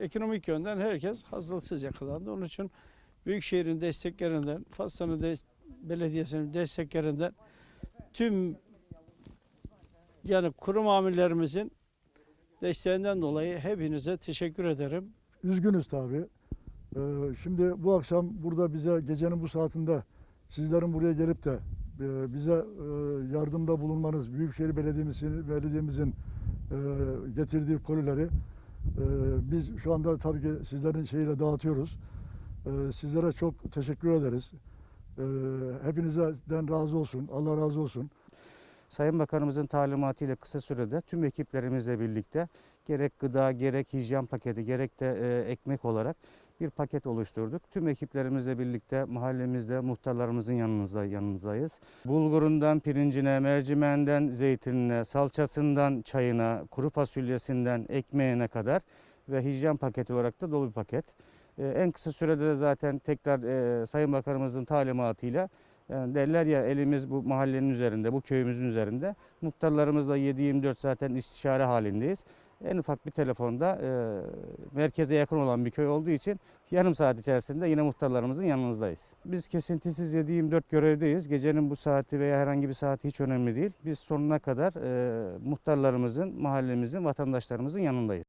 Ekonomik yönden herkes hazırlıksız yakalandı. Onun için Büyükşehir'in desteklerinden, Faslan'ın de, belediyesinin desteklerinden tüm yani kurum amirlerimizin desteğinden dolayı hepinize teşekkür ederim. Üzgünüz tabii. Ee, şimdi bu akşam burada bize gecenin bu saatinde sizlerin buraya gelip de e, bize e, yardımda bulunmanız, Büyükşehir Belediye'mizin, belediyemizin e, getirdiği kolileri e, biz şu anda tabii ki sizlerin şeyiyle dağıtıyoruz. E, sizlere çok teşekkür ederiz. E, hepinizden razı olsun. Allah razı olsun. Sayın Bakanımızın talimatıyla kısa sürede tüm ekiplerimizle birlikte gerek gıda, gerek hijyen paketi, gerek de e, ekmek olarak bir paket oluşturduk. Tüm ekiplerimizle birlikte mahallemizde muhtarlarımızın yanınızda yanınızdayız. Bulgurundan pirincine, mercimeğinden zeytinine, salçasından çayına, kuru fasulyesinden ekmeğine kadar ve hijyen paketi olarak da dolu bir paket. E, en kısa sürede de zaten tekrar e, Sayın Bakanımızın talimatıyla yani derler ya elimiz bu mahallenin üzerinde, bu köyümüzün üzerinde. Muhtarlarımızla 7-24 zaten istişare halindeyiz. En ufak bir telefonda e, merkeze yakın olan bir köy olduğu için yarım saat içerisinde yine muhtarlarımızın yanınızdayız. Biz kesintisiz 7-24 görevdeyiz. Gecenin bu saati veya herhangi bir saati hiç önemli değil. Biz sonuna kadar e, muhtarlarımızın, mahallemizin, vatandaşlarımızın yanındayız.